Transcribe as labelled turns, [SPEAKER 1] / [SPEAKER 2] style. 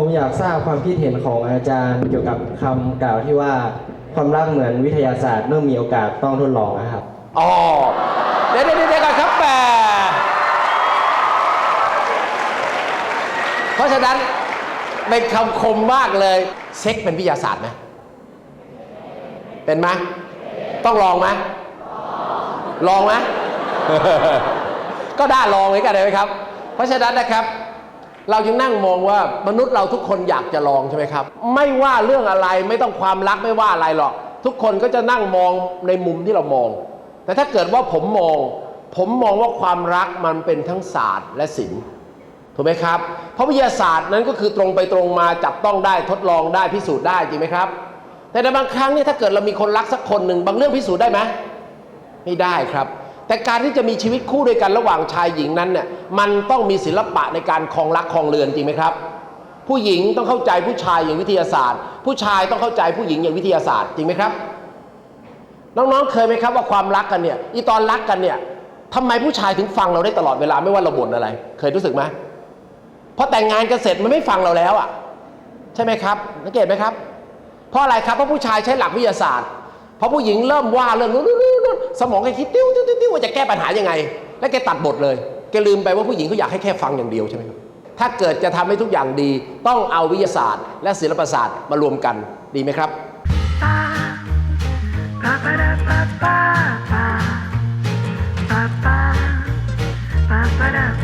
[SPEAKER 1] ผมอยากทราบความคิดเห็นของอาจารย์เกี่ยวกับคำกล่าวที่ว่าความรักเหมือนวิทยาศาสตร์เมื่อมีโอกาสต้องทดลองนะครับ
[SPEAKER 2] อ๋อเดี๋ยวเดี๋ยวเดี๋ยวก่อนครับแปเพราะฉะนั้นเป็นคำคมมากเลยเซ็กเป็นวิทยาศาสตร์ไหมเป็นไหมต้องลองไหมลองไหม ก็ได้ลองเหมือนกันเลยไหมครับ เพราะฉะนั้นนะครับ เรายังนั่งมองว่ามนุษย์เราทุกคนอยากจะลองใช่ไหมครับ ไม่ว่าเรื่องอะไรไม่ต้องความรักไม่ว่าอะไรหรอก ทุกคนก็จะนั่งมองในมุมที่เรามอง แต่ถ้าเกิดว่าผมมอง ผมมองว่าความรักมันเป็นทั้งศาสตร์และศิลป์ถูกไหมครับ เพราะวิทยาศาสตร์นั้นก็คือตรงไปตรงมาจับต้องได้ทดลองได้พิสูจน์ได้จริงไหมครับ แต่ในบางครั้งเนี่ยถ้าเกิดเรามีคนรักสักคนหนึ่งบางเรื่องพิสูจน์ได้ไหมไม่ได้ครับ แต่การที่จะมีชีวิตคู่ด้วยกันระหว่างชายหญิงนั้นเนี่ยมันต้องมีศิลปะในการคลองรักคลองเรือนจริงไหมครับ ผู้หญิงต้องเข้าใจผู้ชายอย่างวิทยาศาสตร์ ผู้ชายต้องเข้าใจผู้หญิงอย่างวิทยาศาสตร์จริงไหมครับ น้องๆเคยไหมครับว่าความรักกันเนี่ยอีตอนรักกันเนี่ยทำไมผู้ชายถึงฟังเราได้ตลอดเวลาไม่ว่าเราบ่นอะไร เคยรู้สึกไหมพอแต่งงานกันเสร็จมันไม่ฟังเราแล้วอะ ใช่ไหมครับสังเกตไหมครับ เพราะอะไรครับเพราะผู้ชายใช้หลักวิทยาศาสตร์ พราะผู้หญิงเริ่มว่าเรื่องนู้นนู้นนู้นสมองแกคิดติ้วติ้วติ้วติ้วว่าจะแก้ปัญหายังไง แล้วแกตัดบทเลยแกลืมไปว่าผู้หญิงเขาอยากให้แค่ฟังอย่างเดียวใช่ไหมครับถ้าเกิดจะทำให้ทุกอย่างดี ต้องเอาวิทยาศาสตร์ และศิลปศาสตร์มารวมกันดีไหมครับ